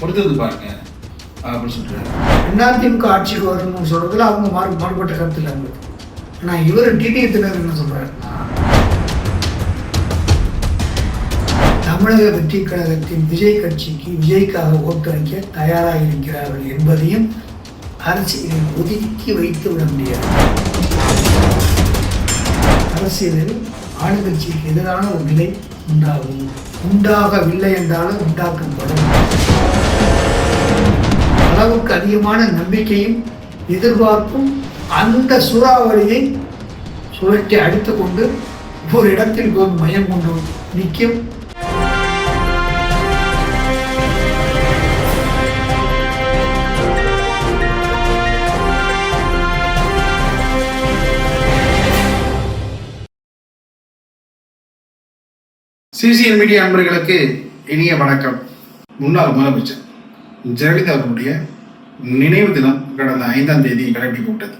பொறுத்தது பாருங்க. அப்படின்னு சொல்கிறாரு அதிமுக ஆட்சிக்கு வரணும்னு சொல்கிறதுல அவங்க மாறு மாறுபட்ட கருத்து இல்லை அவங்களுக்கு ஆனால் இவர் டிடிஎத்தினர் என்ன சொல்கிறாருன்னா தமிழக வெற்றி கழகத்தின் விஜய் கட்சிக்கு விஜய்க்காக ஓட்டு தயாராக இருக்கிறார்கள் என்பதையும் அரசியலில் ஒதுக்கி வைத்து விட முடியாது. அரசியலில் ஆளுங்கட்சிக்கு எதிரான ஒரு நிலை உண்டாகும். உண்டாகவில்லை என்றாலும் உண்டாக்கப்படும். அளவுக்கு அதிகமான நம்பிக்கையும் எதிர்பார்ப்பும் அந்த சூறாவளியை சுழற்றி அடித்துக்கொண்டு ஒரு இடத்தில் போய் மையம் கொண்டு நிற்கும். சிசிஎன் மீடியா அன்பர்களுக்கு இனிய வணக்கம். முன்னாள் முதலமைச்சர். ஜெயலலிதா அவர்களுடைய நினைவு தினம் கடந்த ஐந்தாம் தேதி கடைபிடிக்கப்பட்டது.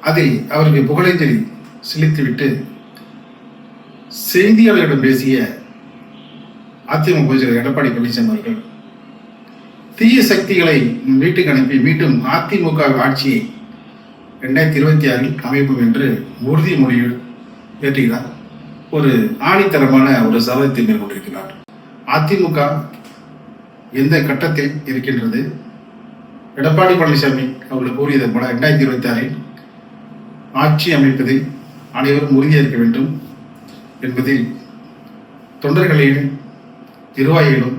அதில் அவருக்கு புகழஞ்சலி செலுத்திவிட்டு செய்தியாளர்களிடம் பேசிய அதிமுக பொதுச்செயலர் எடப்பாடி பழனிசாமி அவர்கள் தீய சக்திகளை வீட்டுக்கு அனுப்பி மீண்டும் அதிமுக ஆட்சியை ரெண்டாயிரத்தி இருபத்தி ஆறில் அமைப்போம் என்று உறுதிமொழியில் ஏற்றுகிறார். ஒரு ஆணித்தரமான ஒரு சபதத்தை மேற்கொண்டிருக்கிறார். அதிமுக எந்த கட்டத்தில் இருக்கின்றது? எடப்பாடி பழனிசாமி அவர்கள் கூறியது போல ரெண்டாயிரத்தி இருபத்தி ஆறில் ஆட்சி அமைப்பதில் அனைவரும் உறுதியேற்க வேண்டும் என்பதில் தொண்டர்களிலும் நிர்வாகிகளும்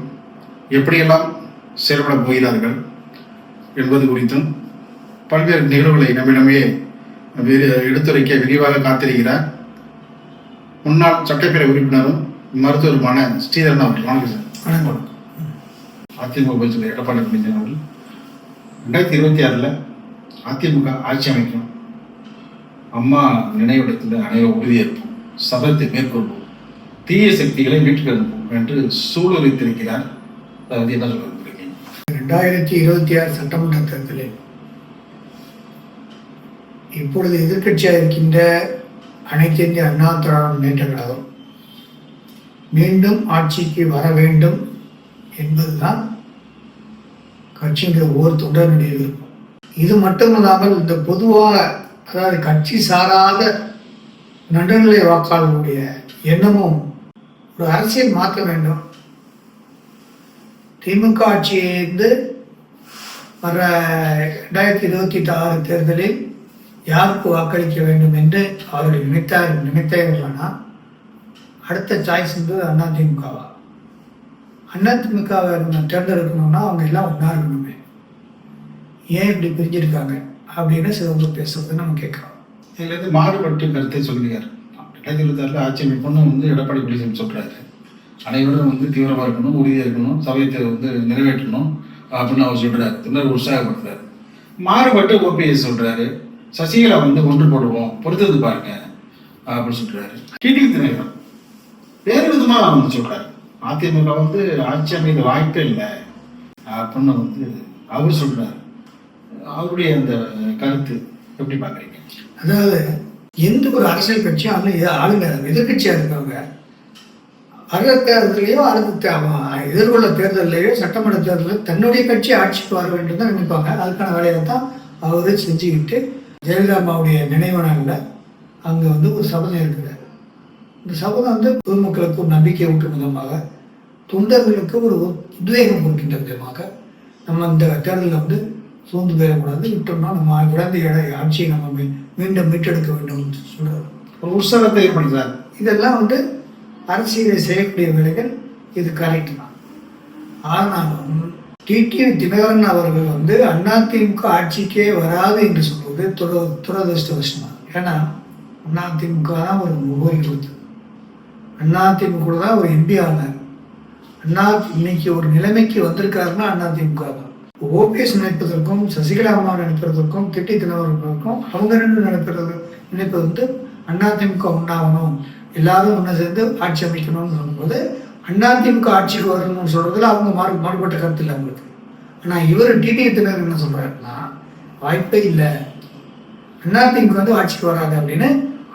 எப்படியெல்லாம் செயல்பட போகிறார்கள் என்பது குறித்தும் பல்வேறு நிகழ்வுகளை நம்மிடமே எடுத்துரைக்க விரிவாக காத்திருக்கிறார். முன்னாள் சட்டப்பேரவை உறுப்பினரும் மருத்துவருமான ஸ்ரீதரன் அவர்கள். வணக்கம் சார். வணக்கம். அதிமுக பொதுச்செயலர் எடப்பாடி பழனிசாமி அவர்கள். ரெண்டாயிரத்தி இருபத்தி ஆறில் அதிமுக ஆட்சி அமைக்கும். அம்மா நினைவிடத்தில் அனைவரும் உறுதியேற்போம். சபத்தை மேற்கொள்வோம். தீய சக்திகளை மீட்டுக் அனுப்புவோம் என்று சூழலித்திருக்கிறார் அதாவது என்ன சொல்ல ரெண்டாயிரத்தி இருபத்தி ஆறு சட்டமன்ற தேர்தலில் இப்பொழுது எதிர்க்கட்சியாக இருக்கின்ற அனைத்து இந்திய அண்ணா திராவிட முன்னேற்ற கழகம் மீண்டும் ஆட்சிக்கு வர வேண்டும் என்பதுதான் கட்சிங்கிற ஒரு தொண்டனுடைய விருப்பம் இது மட்டுமல்லாமல் இந்த பொதுவாக அதாவது கட்சி சாராத நடுநிலை வாக்காளர்களுடைய எண்ணமும் ஒரு அரசியல் மாற்ற வேண்டும். திமுக ஆட்சியிலிருந்து வர ரெண்டாயிரத்தி இருபத்தி ஆறு தேர்தலில் யாருக்கு வாக்களிக்க வேண்டும் என்று அவர்கள் நினைத்தார் நினைத்தார்களானால் அடுத்த சாய்ஸ் வந்து அதிமுகவா அதிமுகவை நம்ம தேர்ந்தெடுக்கணும்னா அவங்க எல்லாம் ஒன்றா இருக்கணுமே. ஏன் இப்படி பிரிஞ்சிருக்காங்க? அப்படின்னு சிலவங்க பேசுறதை நம்ம கேட்குறோம். இதில் வந்து மாறுபட்டு கருத்தை சொல்கிறார் ரெண்டாயிரத்தி இருபத்தி ஆறில் ஆட்சி அமைப்புன்னு வந்து எடப்பாடி பழனிசாமி சொல்கிறாரு அனைவரும் வந்து தீவிரமாக இருக்கணும் உறுதியாக இருக்கணும் சபையத்தை வந்து நிறைவேற்றணும் அப்படின்னு அவர் சொல்கிறார் பின்னர் உற்சாகப்படுத்துறாரு. மாறுபட்டு ஓபிஎஸ் சொல்கிறாரு சசிகலா வந்து ஒன்று போடுவோம் பொறுத்தது பாருங்க அப்படின்னு சொல்கிறாரு டிடிவி தினகரன் வேறு விதமாக வந்து சொல்கிறாரு அதிமுக வந்து ஆட்சி அமைக்க வாய்ப்பே இல்லை. அப்படின்னு வந்து அவர் சொல்றார். அவருடைய அந்த கருத்து எப்படி பாக்குறீங்க அதாவது எந்த ஒரு அரசியல் கட்சியும் அல்ல ஆளுங்க எதிர்கட்சியாக இருக்கவங்க வர்ற தேர்தலையோ அல்லது எதிர்கொள்ள தேர்தலையோ சட்டமன்ற தேர்தலில் தன்னுடைய கட்சி ஆட்சிக்கு வர வேண்டும் தான் நினைப்பாங்க. அதுக்கான வேலையை தான் அவரு செஞ்சுக்கிட்டு ஜெயலலிதா அம்மாவுடைய நினைவு நாளில் அங்கே வந்து ஒரு சபதம் இருக்கிறார் இந்த சபதம் வந்து பொதுமக்களுக்கு ஒரு நம்பிக்கை ஊட்டும் விதமாக தொண்டர்களுக்கு ஒரு உத்வேகம் கொடுக்கின்ற விதமாக நம்ம இந்த தேர்தலில் வந்து சோர்ந்து போயிடக்கூடாது. விட்டோம்னா நம்ம இழந்த ஆட்சியை நம்ம மீண்டும் மீட்டெடுக்க வேண்டும் என்று சொல்றாரு. ஒரு உற்சாகத்தை ஏற்படுத்துறாரு. இதெல்லாம் வந்து அரசியலில் செய்யக்கூடிய வேலைகள் இது கரெக்ட் தான். ஆனாலும் டிடி தினகரன் அவர்கள் வந்து அதிமுக ஆட்சிக்கே வராது என்று சொல்வது துர துரதிருஷ்டவசமாக. ஏன்னா அதிமுக தான் ஒரு முகவரி கொடுத்தது அதிமுக தான் ஒரு எம்பி ஆனார். அண்ணா இன்னைக்கு ஒரு நிலைமைக்கு வந்திருக்காருன்னா அதிமுக தான் ஓபிஎஸ் நினைப்பதற்கும் சசிகலா அம்மா நினைப்பதற்கும் திட்டி தினவர்களுக்கும் அவங்க ரெண்டு நினைப்பது நினைப்பது வந்து அதிமுக உண்டாகணும் எல்லாரும் ஒன்று சேர்ந்து ஆட்சி அமைக்கணும்னு சொல்லும்போது அதிமுக ஆட்சிக்கு வரணும்னு சொல்கிறதுல அவங்க மாறு மாறுபட்ட கருத்து இல்லை அவங்களுக்கு. ஆனால் இவர் டிடி தினர் என்ன சொல்கிறாருன்னா வாய்ப்பே இல்லை. அதிமுக வந்து ஆட்சிக்கு வராது அப்படின்னு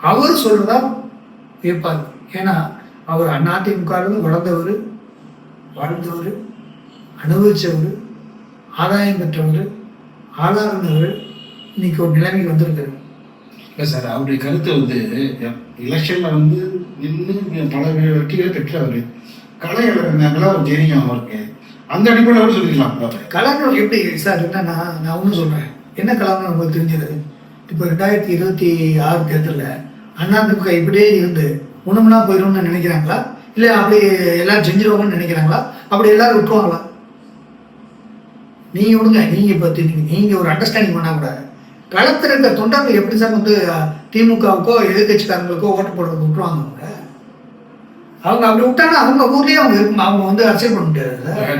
அவர் சொல்கிறதா இருப்பார் ஏன்னா அவர் அதிமுக இருந்து வளர்ந்தவர் வாழ்ந்தவர் அனுபவிச்சவர் ஆதாயம் பெற்றவர் ஆளானவர் இன்னைக்கு ஒரு நிலைமைக்கு வந்திருக்காரு இல்லை சார் அவருடைய கருத்து வந்து எலெக்ஷனில் வந்து நின்று பல வெற்றிகளை பெற்றவர். கலை இழந்தாங்களா அவர் தெரியும் அவருக்கு. அந்த அடிப்படையில் அவர் சொல்லிக்கலாம் கலர்னு எப்படி சார் என்னன்னா நான் ஒன்றும் சொல்கிறேன் என்ன கலர்னு உங்களுக்கு தெரிஞ்சது? இப்போ ரெண்டாயிரத்தி இருபத்தி ஆறு தேர்தலில் அண்ணாதிமுக இப்படியே இருந்து ஒண்ணுமனா போயிடும்னு நினைக்கிறாங்களா? இல்லை அப்படி எல்லாரும் செஞ்சிருவாங்கன்னு நினைக்கிறாங்களா? அப்படி எல்லாரும் விட்டுருவாங்களா? நீங்க விடுங்க நீங்க பத்தி நீங்க நீங்க ஒரு அண்டர்ஸ்டாண்டிங் பண்ணா கூட. களத்தில் இருக்க தொண்டர்கள் எப்படி சார் வந்து திமுகவுக்கோ எதிர்கட்சிக்காரங்களுக்கோ ஓட்டு போடுறது விட்டுருவாங்க அவங்க? அவங்க அப்படி விட்டாங்கன்னா அவங்க ஊர்லயே அவங்க இருக்கும் அவங்க வந்து அரசியல் பண்ண முடியாது.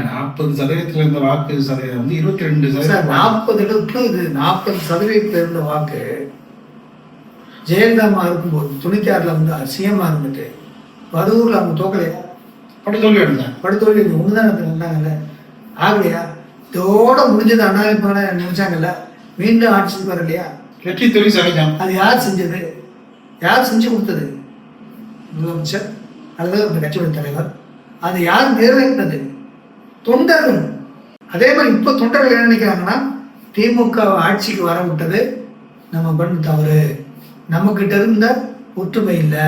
நாற்பது சதவீதத்தில் இருந்த வாக்கு சதவீதம் வந்து இருபத்தி ரெண்டு சதவீதம் நாற்பது இது நாற்பது சதவீதத்தில் இருந்த வாக்கு ஜெயலலிதாமா இருக்கும்போது தொண்ணூத்தி ஆறுல வந்து சிஎம்மா இருந்துட்டு பதூர்ல அவங்க தோக்கலையா? அப்படி சொல்லி எடுத்தேன் படுத்தோழி ஒண்ணுதான் இருந்தாங்கல்ல ஆகலையா? இதோட முடிஞ்சது அண்ணாதிமுக நினைச்சாங்கல்ல? மீண்டும் ஆட்சிக்கு வரலையா வெற்றி தொழில் சகஜம். அது யார் செஞ்சது? யார் செஞ்சு கொடுத்தது? முதலமைச்சர் அல்லது அந்த கட்சியோட தலைவர். அது யார் நிறைவேற்றினது? தொண்டர்கள். அதே மாதிரி இப்போ தொண்டர்கள் என்ன நினைக்கிறாங்கன்னா திமுக ஆட்சிக்கு வர விட்டது நம்ம பண்ண தவறு. நம்மக்கிட்ட இருந்த ஒற்றுமை இல்லை.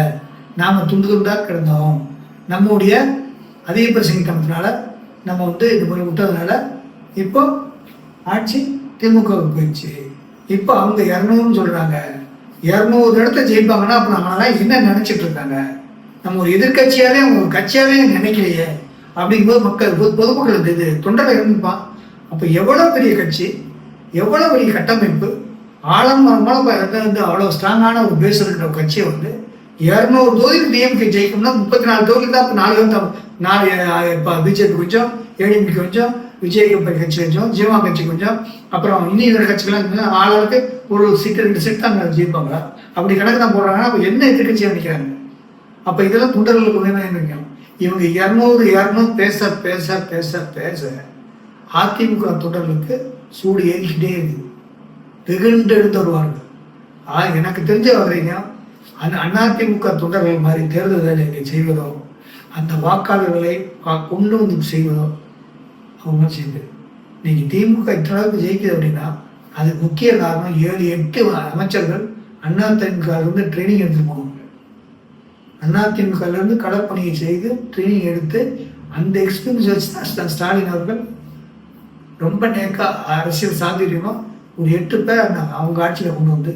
நாம் துண்டு துண்டாக கிடந்தோம். நம்முடைய அதிக பிரசங்கித்தனத்தினால நம்ம வந்து இது மாதிரி விட்டதுனால இப்போ ஆட்சி திமுகவுக்கு போயிடுச்சு. இப்போ அவங்க இரநூறுன்னு சொல்கிறாங்க இரநூறு இடத்த ஜெயிப்பாங்கன்னா அப்போ நம்மளால என்ன நினச்சிட்டு இருக்காங்க? நம்ம ஒரு எதிர்கட்சியாவே அவங்க ஒரு கட்சியாவே நினைக்கலையே. அப்படிங்கும்போது மக்கள் பொது பொதுமக்கள் இது தொண்டரை இருந்துப்பான். அப்போ எவ்வளோ பெரிய கட்சி எவ்வளோ பெரிய கட்டமைப்பு ஆழமரமான வந்து அவ்வளோ ஸ்ட்ராங்கான ஒரு பேஸ் இருக்கிற கட்சியை வந்து இரநூறு தொகுதி டிஎம்கே ஜெயிக்கணும்னா முப்பத்தி நாலு தொகுதியில் தான் இப்போ நாலு வந்து நாலு இப்போ பிஜேபி கொஞ்சம் ஏடிஎம்கே கொஞ்சம் விஜய் கட்சி கொஞ்சம் ஜீவா கட்சி கொஞ்சம் அப்புறம் இன்னும் இதர கட்சிகள்லாம் ஆளுக்கு ஒரு சீட்டு ரெண்டு சீட் தான் ஜெயிப்பாங்க. அப்படி கணக்கு தான் போடுறாங்கன்னா அப்போ என்ன எதிர்கட்சியாக நிற்கிறாங்க அப்போ இதெல்லாம் தொண்டர்களுக்கு வேணும் இவங்க இரநூறு இரநூறு பேச பேச பேச பேச அதிமுக தொண்டர்களுக்கு சூடு ஏறிக்கிட்டே இருக்குது. வெகுண்டு எடுத்து வருவார்கள் ஆ எனக்கு தெரிஞ்ச வரைக்கும் அந்த அதிமுக தொண்டர்கள் மாதிரி தேர்தல் நீங்கள் செய்வதோ அந்த வாக்காளர்களை வா- கொண்டு வந்து செய்வதோ அவங்க செய்யுது நீங்கள் திமுக இத்தனை அளவுக்கு ஜெயிக்குது அப்படின்னா அதுக்கு முக்கிய காரணம் ஏழு எட்டு அமைச்சர்கள் அண்ணா திமுகலேருந்து ட்ரைனிங் எடுத்துட்டு போவாங்க. அண்ணா இருந்து கடற்பணியை செய்து ட்ரைனிங் எடுத்து அந்த எக்ஸ்பீரியன்ஸ் வச்சு தான் ஸ்டாலின் அவர்கள் ரொம்ப நேக்கா அரசியல் சாதிரியமாக ஒரு எட்டு பேர் அந்த அவங்க ஆட்சியில கொண்டு வந்து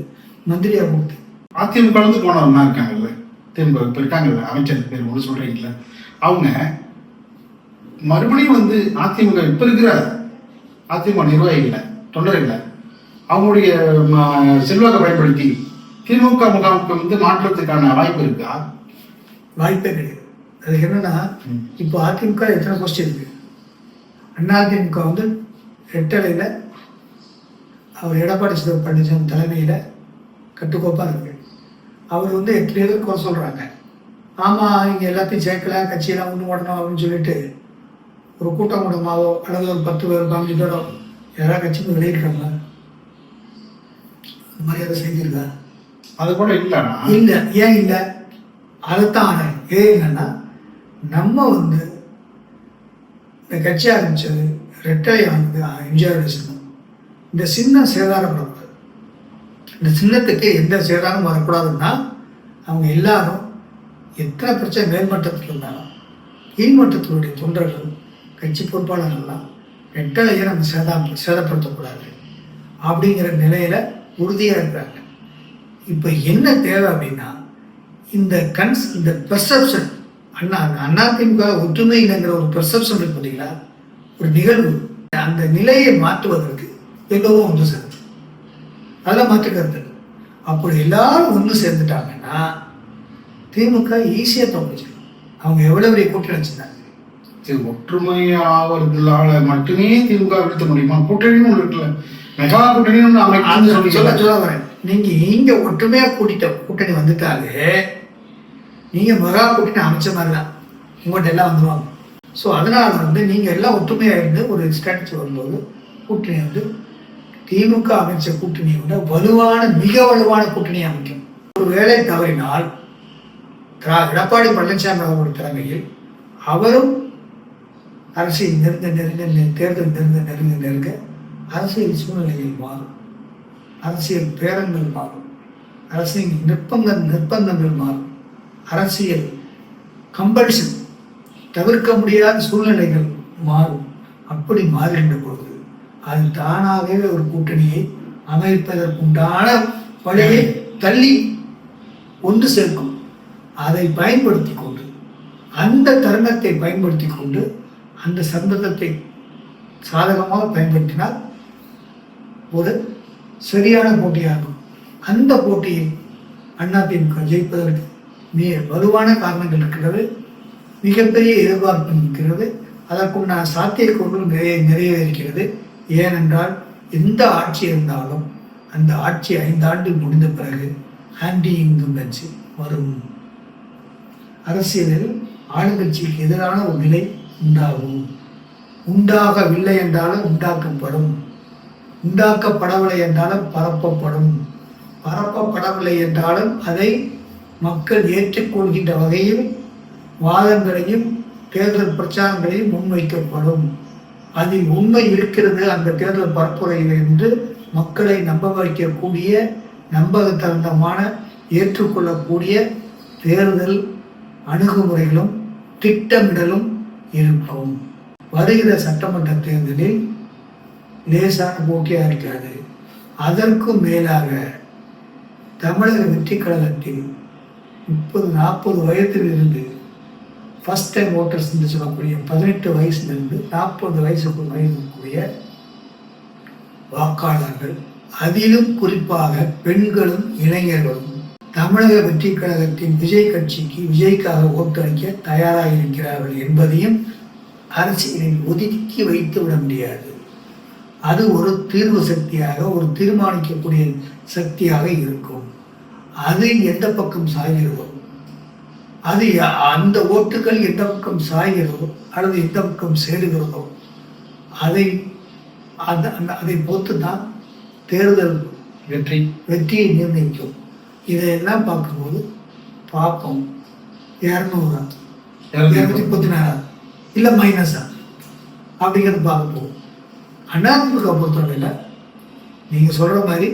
மந்திரியா கொடுத்து. அதிமுக இருந்து போனவங்க இருக்காங்கல்ல? திமுக இப்போ இருக்காங்கல்ல? அமைச்சர் பேர் ஒன்று சொல்றீங்கல்ல. அவங்க மறுபடியும் வந்து அதிமுக இப்போ இருக்கிற அதிமுக நிர்வாகிகள் தொண்டர்கள் அவங்களுடைய செல்வாக்கை பயன்படுத்தி திமுக முகாமுக்கு வந்து மாற்றத்துக்கான வாய்ப்பு இருக்கா? வாய்ப்பே கிடையாது. அது என்னன்னா. இப்போ அதிமுக எத்தனை போஸ்ட் இருக்கு? அதிமுக வந்து ரெட்டலையில் அவர் எடப்பாடி பழனிசாமி தலைமையில் கட்டுக்கோப்பாக இருக்கு. அவர் வந்து எத்தனை பேர் குறை சொல்கிறாங்க ஆமாம் இங்கே எல்லாத்தையும் சேர்க்கல கட்சியெல்லாம் ஒன்று ஓடணும் அப்படின்னு சொல்லிட்டு ஒரு கூட்டம் கூட்டமாவோ அல்லது ஒரு பத்து பேர் பதினஞ்சு பேரோ யாராவது கட்சிக்கு வெளியிடுறாங்க இந்த மாதிரி செஞ்சிருக்கா? அது கூட இல்லைண்ணா இல்லை ஏன் இல்லை? அதைத்தான் ஆனேன் ஏன் இல்லைன்னா நம்ம வந்து இந்த கட்சி ஆரம்பிச்சது ரெட்டலை ஆனது எம்ஜிஆருடைய சின்னம் இந்த சின்னம் சேதாரப்படக்கூடாது இந்த சின்னத்துக்கு எந்த சேதாரமும் வரக்கூடாதுன்னா அவங்க எல்லாரும் எத்தனை பிரச்சனை மேல்மட்டத்தில் இருந்தாலும் கீழ்மட்டத்தினுடைய தொண்டர்கள் கட்சி பொறுப்பாளர்கள்லாம் ரெட்டலையை நம்ம சேதா சேதப்படுத்தக்கூடாது அப்படிங்கிற நிலையில் உறுதியாக இருக்கிறாங்க. இப்போ என்ன தேவை அப்படின்னா இந்த கன்ஸ் இந்த பெர்செப்ஷன் அண்ணா அதிமுக ஒற்றுமை இல்லைங்கிற ஒரு பெர்செப்ஷன் இருக்கு பார்த்தீங்களா? ஒரு நிகழ்வு. அந்த நிலையை மாற்றுவதற்கு எல்லோரும் ஒன்று சேர்ந்து அதெல்லாம் மாற்றுக்கிறது அப்படி எல்லாரும் ஒன்று சேர்ந்துட்டாங்கன்னா திமுக ஈஸியாக தோணுச்சு அவங்க எவ்வளோ பெரிய கூட்டணி வச்சிருந்தாங்க? இது ஒற்றுமை மட்டுமே திமுக வீழ்த்த முடியுமா? கூட்டணியும் ஒன்று இருக்குல்ல. மெகா கூட்டணியும் சொல்ல சொல்லி வரேன். நீங்க இங்க ஒற்றுமையா கூட்டிட்ட கூட்டணி வந்துட்டாலே நீங்க மகா கூட்டணி அமைச்ச மாதிரி தான் உங்கள்கிட்ட எல்லாம் வந்துருவாங்க. ஸோ அதனால வந்து நீங்க எல்லாம் ஒற்றுமையா இருந்து ஒரு ஸ்ட்ராட்டஜி வரும்போது கூட்டணி வந்து திமுக அமைச்ச கூட்டணியை விட வலுவான மிக வலுவான கூட்டணியை அமைக்கும். ஒரு வேலை தவறினால் எடப்பாடி பழனிசாமி அவர்களுடைய தலைமையில் அவரும் அரசியல் நெருங்க நெருங்க நெ- தேர்தல் நெருங்க நெருங்க நெருங்க அரசியல் சூழ்நிலையில் மாறும். அரசியல் பேரங்கள் மாறும். அரசியல் நிர்பந்த நிர்பந்தங்கள் மாறும். அரசியல் கம்பல்ஷன் தவிர்க்க முடியாத சூழ்நிலைகள் மாறும். அப்படி மாறுகின்ற அது தானாகவே ஒரு கூட்டணியை அமைப்பதற்குண்டான வழியை தள்ளி ஒன்று சேர்க்கும். அதை பயன்படுத்தி கொண்டு அந்த தருணத்தை பயன்படுத்தி கொண்டு அந்த சந்தர்ப்பத்தை சாதகமாக பயன்படுத்தினால் ஒரு சரியான போட்டியாக இருக்கும் அந்த போட்டியில் அதிமுக ஜெயிப்பதற்கு மிக வலுவான காரணங்கள் இருக்கிறது மிகப்பெரிய எதிர்பார்ப்பு இருக்கிறது. அதற்குண்டான சாத்தியக்கூறுகள் நிறைய நிறைய இருக்கிறது. ஏனென்றால் எந்த ஆட்சி இருந்தாலும் அந்த ஆட்சி ஐந்தாண்டு முடிந்த பிறகு ஆன்டி இன்கம்பன்சி வரும். அரசியலில் ஆளுங்கட்சிக்கு எதிரான ஒரு நிலை உண்டாகும். உண்டாகவில்லை என்றாலும் உண்டாக்கப்படும். உண்டாக்கப்படவில்லை என்றாலும் பரப்பப்படும். பரப்பப்படவில்லை என்றாலும் அதை மக்கள் ஏற்றுக்கொள்கின்ற வகையில் வாதங்களையும் தேர்தல் பிரச்சாரங்களையும் முன்வைக்கப்படும். அதில் உண்மை இருக்கிறது அந்த தேர்தல் பரப்புரையில் என்று மக்களை நம்ப வைக்கக்கூடிய நம்பகத்தகுந்தமான ஏற்றுக்கொள்ளக்கூடிய தேர்தல் அணுகுமுறைகளும் திட்டமிடலும் இருக்கும். வருகிற சட்டமன்ற தேர்தலில் லேசான போட்டியாக இருக்காது. அதற்கும் மேலாக தமிழக வெற்றி கழகத்தில் முப்பது நாற்பது வயதில் இருந்து ஃபஸ்ட் டைம் ஓட்டர்ஸ் என்று சொல்லக்கூடிய பதினெட்டு வயசுலேருந்து நாற்பது வயசுக்கு வயதுக்குரிய வாக்காளர்கள் அதிலும் குறிப்பாக பெண்களும் இளைஞர்களும் தமிழக வெற்றி கழகத்தின் விஜய் கட்சிக்கு விஜய்க்காக ஓட்டளிக்க தயாராக இருக்கிறார்கள் என்பதையும் அரசியலில் ஒதுக்கி வைத்து விட முடியாது. அது ஒரு தீர்வு சக்தியாக ஒரு தீர்மானிக்கக்கூடிய சக்தியாக இருக்கும். அது எந்த பக்கம் சாய்கிறதோ அது அந்த ஓட்டுகள் எந்த பக்கம் சாய்கிறதோ அல்லது எந்த பக்கம் சேருகிறதோ அதை அந்த அந்த- அதை பொறுத்து தான் தேர்தல் வெற்றி வெற்றியை நிர்ணயிக்கும். இதையெல்லாம் பார்க்கும்போது பார்ப்போம். இரநூறா இரநூத்தி முப்பத்தி நாலா இல்லை மைனஸா அப்படிங்கிறது பார்க்க போகும் அதிமுக பொறுத்தவரையில் நீங்கள் சொல்கிற மாதிரி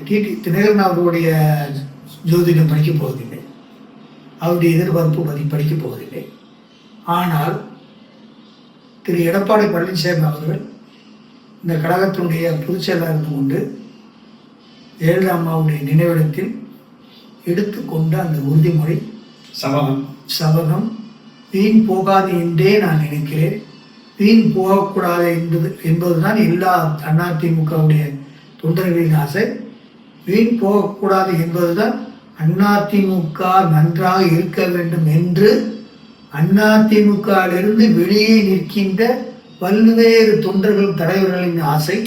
டிடி தினகரன் அவர்களுடைய ஜோதிடம் படிக்க போகுது அவருடைய எதிர்பார்ப்பு பதி படிக்க போவதில்லை. ஆனால் திரு எடப்பாடி பழனிசாமி அவர்கள் இந்த கழகத்தினுடைய பொதுச் செயலாளர் இருந்து கொண்டு ஜெயலலிதா அம்மாவுடைய நினைவிடத்தில் எடுத்துக்கொண்ட அந்த உறுதிமொழி சபதம் சபதம் வீண் போகாது என்றே நான் நினைக்கிறேன். வீண் போகக்கூடாது என்பது என்பதுதான் எல்லா அதிமுகவுடைய தொண்டர்களின் ஆசை. வீண் போகக்கூடாது என்பதுதான் அதிமுக நன்றாக இருக்க வேண்டும் என்று அதிமுகவிலிருந்து வெளியே நிற்கின்ற பல்வேறு தொண்டர்கள் தலைவர்களின் ஆசை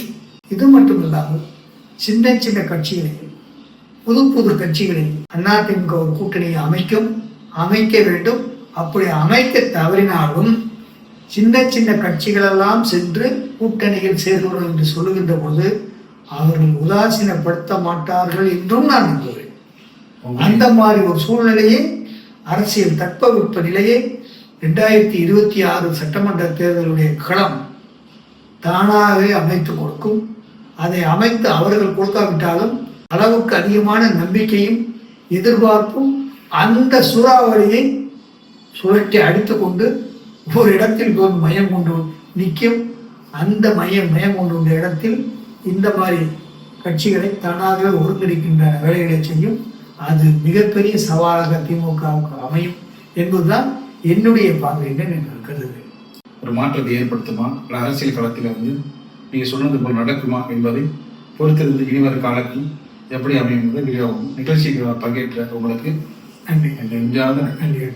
இது மட்டுமில்லாமல் சின்ன சின்ன கட்சிகளில் புது புது கட்சிகளில் அதிமுக ஒரு கூட்டணியை அமைக்கும் அமைக்க வேண்டும். அப்படி அமைக்க தவறினாலும் சின்ன சின்ன கட்சிகளெல்லாம் சென்று கூட்டணியில் சேர்கிறோம் என்று சொல்லுகின்ற பொழுது அவர்கள் உதாசீனப்படுத்த மாட்டார்கள் என்றும் நான் நம்புகிறேன். அந்த மாதிரி ஒரு சூழ்நிலையை அரசியல் தட்பவெப்ப நிலையை ரெண்டாயிரத்தி இருபத்தி ஆறு சட்டமன்ற தேர்தலுடைய களம் தானாகவே அமைத்து கொடுக்கும். அதை அமைத்து அவர்கள் கொடுக்காவிட்டாலும் அளவுக்கு அதிகமான நம்பிக்கையும் எதிர்பார்ப்பும் அந்த சூறாவளியை சுழற்றி அடித்துக்கொண்டு ஒரு இடத்தில் ஒரு மையம் கொண்டு நிற்கும். அந்த மையம் மையம் கொண்டுள்ள இடத்தில் இந்த மாதிரி கட்சிகளை தானாகவே ஒருங்கிணைக்கின்ற வேலைகளை செய்யும். அது மிகப்பெரிய சவாலாக திமுகவுக்கு அமையும் என்பதுதான் என்னுடைய பார்வை என்று நான் கருதுகிறேன். ஒரு மாற்றத்தை ஏற்படுத்துமா? அரசியல் களத்தில் வந்து நீங்கள் சொன்னது போல் நடக்குமா என்பதை பொறுத்திருந்து இனிவரும் காலத்தில் எப்படி அமையும் என்பதை மிகவும் நிகழ்ச்சிக்கு பங்கேற்ற உங்களுக்கு நன்றி. நெஞ்சார்ந்த நன்றி.